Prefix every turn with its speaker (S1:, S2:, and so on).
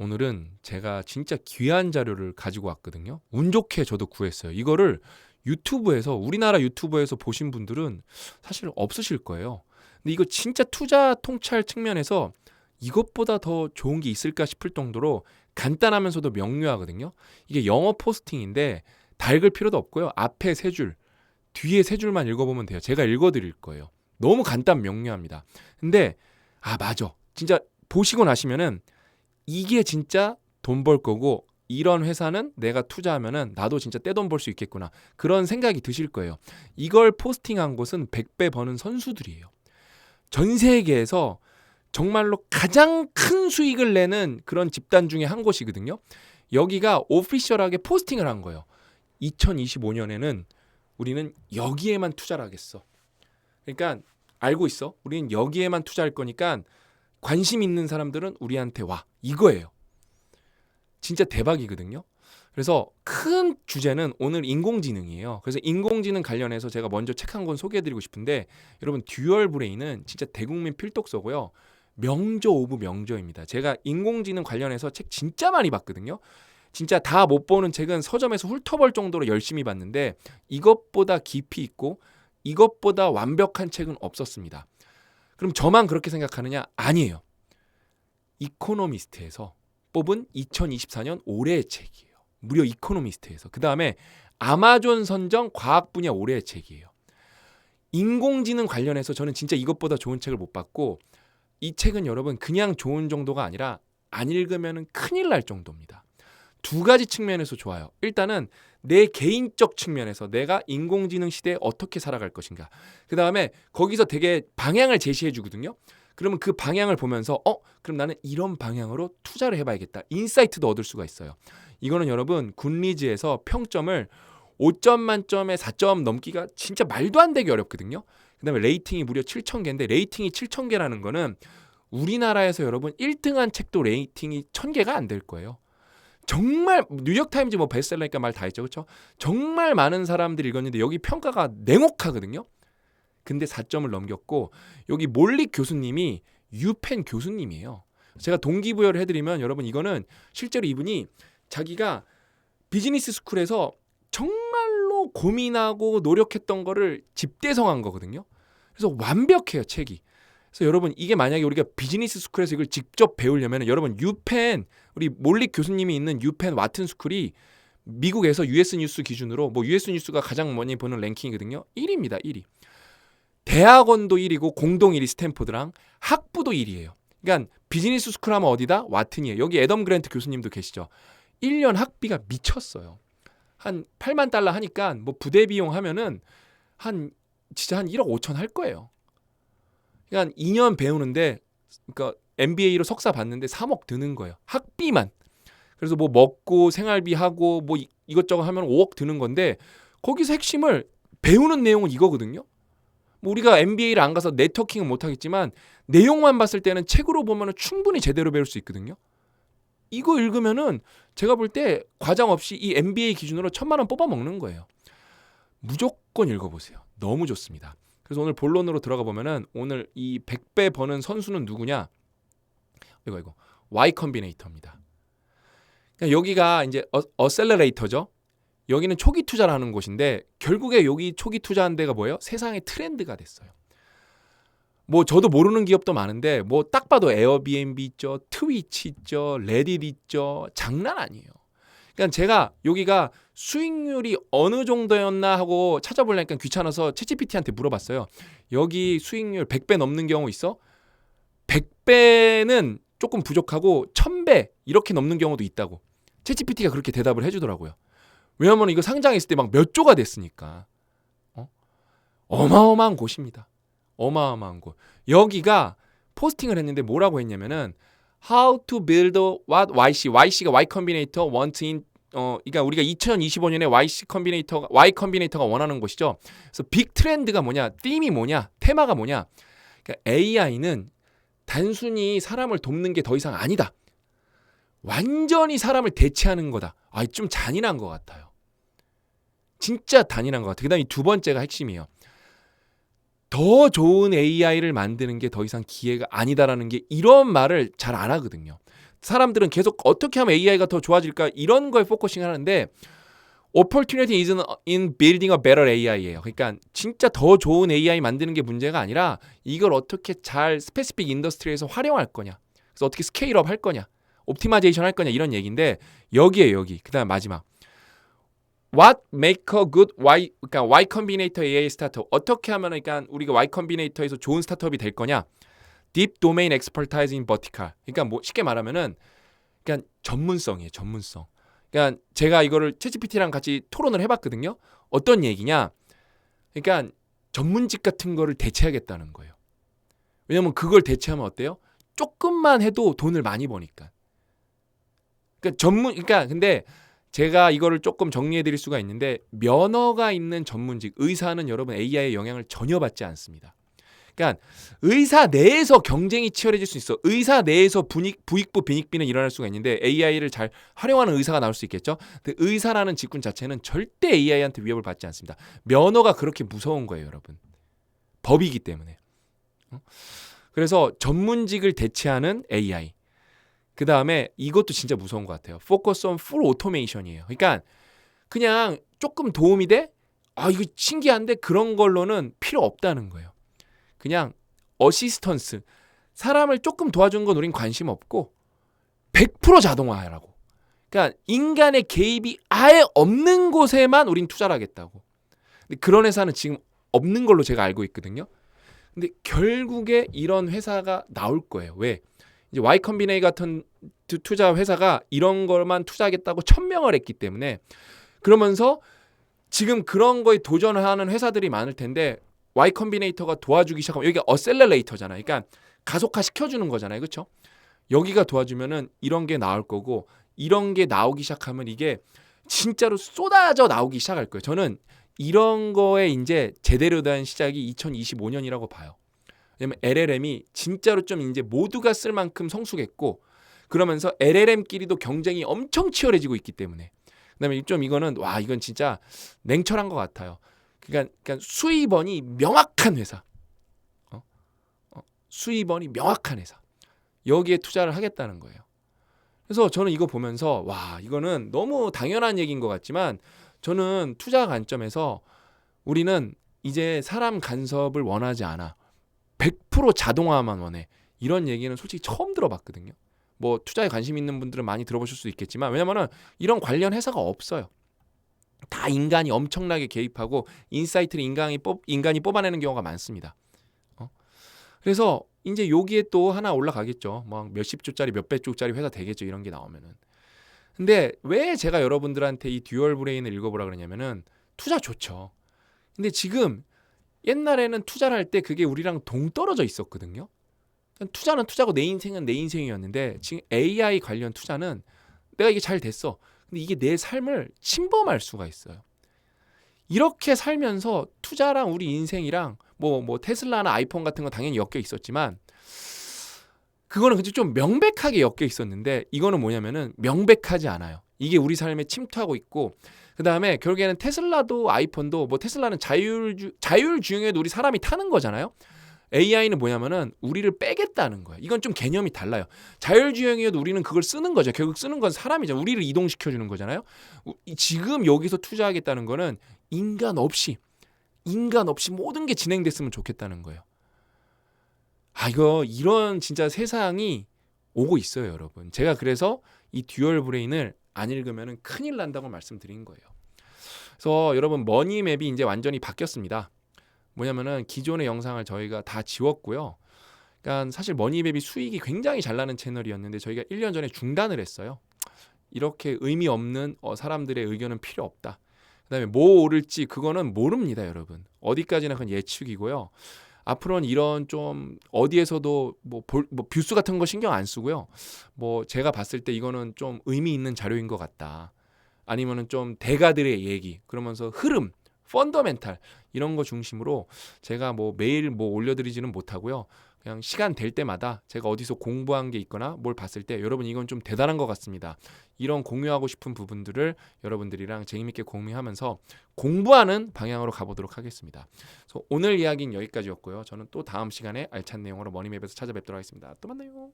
S1: 오늘은 제가 진짜 귀한 자료를 가지고 왔거든요. 운 좋게 저도 구했어요. 이거를 유튜브에서 우리나라 유튜브에서 보신 분들은 사실 없으실 거예요. 근데 이거 진짜 투자 통찰 측면에서 이것보다 더 좋은 게 있을까 싶을 정도로 간단하면서도 명료하거든요. 이게 영어 포스팅인데 다 읽을 필요도 없고요. 앞에 세 줄, 뒤에 세 줄만 읽어보면 돼요. 제가 읽어드릴 거예요. 너무 간단 명료합니다. 근데 아 맞아, 진짜 보시고 나시면은 이게 진짜 돈 벌 거고 이런 회사는 내가 투자하면은 나도 진짜 떼돈 벌 수 있겠구나. 그런 생각이 드실 거예요. 이걸 포스팅한 곳은 100배 버는 선수들이에요. 전 세계에서 정말로 가장 큰 수익을 내는 그런 집단 중에 한 곳이거든요. 여기가 오피셜하게 포스팅을 한 거예요. 2025년에는 우리는 여기에만 투자를 하겠어. 그러니까 알고 있어. 우리는 여기에만 투자할 거니까 관심 있는 사람들은 우리한테 와. 이거예요. 진짜 대박이거든요. 그래서 큰 주제는 오늘 인공지능이에요. 그래서 인공지능 관련해서 제가 먼저 책 한 권 소개해드리고 싶은데 여러분 듀얼 브레인은 진짜 대국민 필독서고요. 명저 오브 명저입니다. 제가 인공지능 관련해서 책 진짜 많이 봤거든요. 진짜 다 못 보는 책은 서점에서 훑어볼 정도로 열심히 봤는데 이것보다 깊이 있고 이것보다 완벽한 책은 없었습니다. 그럼 저만 그렇게 생각하느냐? 아니에요. 이코노미스트에서 뽑은 2024년 올해의 책이에요. 무려 이코노미스트에서. 그 다음에 아마존 선정 과학 분야 올해의 책이에요. 인공지능 관련해서 저는 진짜 이것보다 좋은 책을 못 봤고 이 책은 여러분 그냥 좋은 정도가 아니라 안 읽으면 큰일 날 정도입니다. 두 가지 측면에서 좋아요. 일단은 내 개인적 측면에서 내가 인공지능 시대에 어떻게 살아갈 것인가. 그 다음에 거기서 되게 방향을 제시해 주거든요. 그러면 그 방향을 보면서 어 그럼 나는 이런 방향으로 투자를 해봐야겠다. 인사이트도 얻을 수가 있어요. 이거는 여러분 굿리즈에서 평점을 5점 만점에 4점 넘기가 진짜 말도 안 되게 어렵거든요. 그 다음에 레이팅이 무려 7,000개인데 레이팅이 7,000개라는 거는 우리나라에서 여러분 1등한 책도 레이팅이 1,000개가 안 될 거예요. 정말 뉴욕 타임즈 뭐 베스트셀러니까 말 다 했죠. 그렇죠? 정말 많은 사람들이 읽었는데 여기 평가가 냉혹하거든요. 근데 4점을 넘겼고 여기 몰리 교수님이 유펜 교수님이에요. 제가 동기부여를 해드리면 여러분 이거는 실제로 이분이 자기가 비즈니스 스쿨에서 정말로 고민하고 노력했던 거를 집대성한 거거든요. 그래서 완벽해요 책이. 그래서 여러분 이게 만약에 우리가 비즈니스 스쿨에서 이걸 직접 배우려면 여러분 유펜 우리 몰릭 교수님이 있는 유펜 와튼 스쿨이 미국에서 US 뉴스 기준으로 뭐 US 뉴스가 가장 많이 보는 랭킹이거든요. 1위입니다. 1위. 대학원도 1위고 공동 1위 스탠포드랑 학부도 1위예요. 그러니까 비즈니스 스쿨 하면 어디다? 와튼이에요. 여기 애덤 그랜트 교수님도 계시죠. 1년 학비가 미쳤어요. 한 8만 달러 하니까 뭐 부대 비용 하면은 한 진짜 한 1억 5천 할 거예요. 그러니까 2년 배우는데 그러니까 MBA로 석사 받는데 3억 드는 거예요. 학비만. 그래서 뭐 먹고 생활비 하고 뭐 이것저것 하면 5억 드는 건데 거기서 핵심을 배우는 내용은 이거거든요. 뭐 우리가 MBA를 안 가서 네트워킹은 못 하겠지만 내용만 봤을 때는 책으로 보면 충분히 제대로 배울 수 있거든요. 이거 읽으면은 제가 볼 때 과장 없이 이 MBA 기준으로 천만 원 뽑아 먹는 거예요. 무조건 읽어보세요. 너무 좋습니다. 그래서 오늘 본론으로 들어가 보면은 오늘 이 100배 버는 선수는 누구냐? 이거 이거 Y 컴비네이터입니다. 그러니까 여기가 이제 어, 어셀러레이터죠. 여기는 초기 투자를 하는 곳인데 결국에 여기 초기 투자한 데가 뭐예요? 세상의 트렌드가 됐어요. 뭐 저도 모르는 기업도 많은데 뭐 딱 봐도 에어비앤비 있죠, 트위치 있죠, 레딧 있죠. 장난 아니에요. 그러니까 제가 여기가 수익률이 어느 정도였나 하고 찾아보려니까 귀찮아서 채찌PT한테 물어봤어요. 여기 수익률 100배 넘는 경우 있어? 100배는 조금 부족하고 1000배 이렇게 넘는 경우도 있다고. 채찌PT가 그렇게 대답을 해주더라고요. 왜냐면 이거 상장했을 때 막 몇 조가 됐으니까. 어? 어마어마한 곳입니다. 어마어마한 곳. 여기가 포스팅을 했는데 뭐라고 했냐면은 How to build what YC. YC가 Y 컴비네이터 want in 어 그러니까 우리가 2025년에 YC 컴비네이터가 Y 컴비네이터가 원하는 것이죠. 그래서 빅 트렌드가 뭐냐? 띠이 뭐냐? 테마가 뭐냐? 그러니까 AI는 단순히 사람을 돕는 게 더 이상 아니다. 완전히 사람을 대체하는 거다. 아, 좀 잔인한 것 같아요. 진짜 잔인한 것 같아요. 그다음에 두 번째가 핵심이에요. 더 좋은 AI를 만드는 게 더 이상 기회가 아니다라는 게 이런 말을 잘 안 하거든요. 사람들은 계속 어떻게 하면 AI가 더 좋아질까 이런 거에 포커싱 하는데 opportunity isn't in building a better AI예요. 그러니까 진짜 더 좋은 AI 만드는 게 문제가 아니라 이걸 어떻게 잘 스페시픽 인더스트리에서 활용할 거냐. 그래서 어떻게 스케일업 할 거냐. 옵티마이제이션 할 거냐 이런 얘기인데 여기에 여기. 그다음 마지막. What make a good Y 그러니까 Y Combinator AI 스타트업 어떻게 하면 그러니까 우리가 Y Combinator에서 좋은 스타트업이 될 거냐? Domain Expertise in Vertical. 그러니까 뭐 쉽게 말하면은 그러니까 전문성이에요. 전문성. 그러니까 제가 이거를 챗GPT랑 같이 토론을 해봤거든요. 어떤 얘기냐? 그러니까 전문직 같은 거를 대체하겠다는 거예요. 왜냐면 그걸 대체하면 어때요? 조금만 해도 돈을 많이 버니까. 그러니까 전문, 그러니까 근데 제가 이거를 조금 정리해 드릴 수가 있는데 면허가 있는 전문직 의사는 여러분 AI의 영향을 전혀 받지 않습니다. 그러니까 의사 내에서 경쟁이 치열해질 수 있어. 의사 내에서 분익, 부익부 빈익비는 일어날 수가 있는데 AI를 잘 활용하는 의사가 나올 수 있겠죠. 근데 의사라는 직군 자체는 절대 AI한테 위협을 받지 않습니다. 면허가 그렇게 무서운 거예요, 여러분. 법이기 때문에. 어? 그래서 전문직을 대체하는 AI. 그 다음에 이것도 진짜 무서운 것 같아요. Focus on full automation이에요. 그러니까 그냥 조금 도움이 돼? 아 이거 신기한데 그런 걸로는 필요 없다는 거예요. 그냥 어시스턴스 사람을 조금 도와준 건 우린 관심 없고 100% 자동화하라고. 그러니까 인간의 개입이 아예 없는 곳에만 우린 투자를 하겠다고. 근데 그런 회사는 지금 없는 걸로 제가 알고 있거든요. 근데 결국에 이런 회사가 나올 거예요. 왜? 이제 Y 컴비네이 같은 투- 투자 회사가 이런 걸만 투자하겠다고 천명을 했기 때문에 그러면서 지금 그런 거에 도전을 하는 회사들이 많을 텐데 Y 컴비네이터가 도와주기 시작하면 여기가 어셀러레이터잖아요. 그러니까 가속화 시켜주는 거잖아요. 그렇죠? 여기가 도와주면은 이런 게 나올 거고 이런 게 나오기 시작하면 이게 진짜로 쏟아져 나오기 시작할 거예요. 저는 이런 거에 이제 제대로 된 시작이 2025년이라고 봐요. 왜냐면 LLM이 진짜로 좀 이제 모두가 쓸 만큼 성숙했고 그러면서 LLM끼리도 경쟁이 엄청 치열해지고 있기 때문에 그다음에 좀 이거는 와 이건 진짜 냉철한 것 같아요. 그러니까, 그러니까 수입원이 명확한 회사, 어? 어, 수입원이 명확한 회사 여기에 투자를 하겠다는 거예요. 그래서 저는 이거 보면서 와 이거는 너무 당연한 얘기인 것 같지만 저는 투자 관점에서 우리는 이제 사람 간섭을 원하지 않아. 100% 자동화만 원해. 이런 얘기는 솔직히 처음 들어봤거든요. 뭐 투자에 관심 있는 분들은 많이 들어보실 수 있겠지만 왜냐면은 이런 관련 회사가 없어요. 다 인간이 엄청나게 개입하고 인사이트를 인간이 뽑 인간이 뽑아내는 경우가 많습니다. 어? 그래서 이제 여기에 또 하나 올라가겠죠. 막 몇십 조짜리 몇백 조짜리 회사 되겠죠. 이런 게 나오면은. 근데 왜 제가 여러분들한테 이 듀얼 브레인을 읽어보라 그러냐면은 투자 좋죠. 근데 지금 옛날에는 투자를 할 때 그게 우리랑 동떨어져 있었거든요. 투자는 투자고 내 인생은 내 인생이었는데 지금 AI 관련 투자는 내가 이게 잘 됐어. 근데 이게 내 삶을 침범할 수가 있어요. 이렇게 살면서 투자랑 우리 인생이랑 뭐뭐 테슬라나 아이폰 같은 건 당연히 엮여 있었지만 그거는 그치 좀 명백하게 엮여 있었는데 이거는 뭐냐면은 명백하지 않아요. 이게 우리 삶에 침투하고 있고 그 다음에 결국에는 테슬라도 아이폰도 뭐 테슬라는 자율주 자율 주행에도 우리 사람이 타는 거잖아요. AI는 뭐냐면은 우리를 빼겠다는 거예요. 이건 좀 개념이 달라요. 자율주행이어도 우리는 그걸 쓰는 거죠. 결국 쓰는 건 사람이죠. 우리를 이동시켜 주는 거잖아요. 지금 여기서 투자하겠다는 거는 인간 없이 인간 없이 모든 게 진행됐으면 좋겠다는 거예요. 아 이거 이런 진짜 세상이 오고 있어요, 여러분. 제가 그래서 이 듀얼 브레인을 안 읽으면은 큰일 난다고 말씀드린 거예요. 그래서 여러분 머니맵이 이제 완전히 바뀌었습니다. 뭐냐면은 기존의 영상을 저희가 다 지웠고요. 그러니까 사실 머니맵이 수익이 굉장히 잘 나는 채널이었는데 저희가 1년 전에 중단을 했어요. 이렇게 의미 없는 어, 사람들의 의견은 필요 없다. 그다음에 뭐 오를지 그거는 모릅니다, 여러분. 어디까지나 그건 예측이고요. 앞으로는 이런 좀 어디에서도 뭐, 볼, 뭐 뷰수 같은 거 신경 안 쓰고요. 뭐 제가 봤을 때 이거는 좀 의미 있는 자료인 것 같다. 아니면은 좀 대가들의 얘기 그러면서 흐름, 펀더멘탈 이런 거 중심으로 제가 뭐 매일 뭐 올려드리지는 못하고요. 그냥 시간 될 때마다 제가 어디서 공부한 게 있거나 뭘 봤을 때 여러분 이건 좀 대단한 것 같습니다. 이런 공유하고 싶은 부분들을 여러분들이랑 재미있게 공유하면서 공부하는 방향으로 가보도록 하겠습니다. 그래서 오늘 이야기는 여기까지였고요. 저는 또 다음 시간에 알찬 내용으로 머니맵에서 찾아뵙도록 하겠습니다. 또 만나요.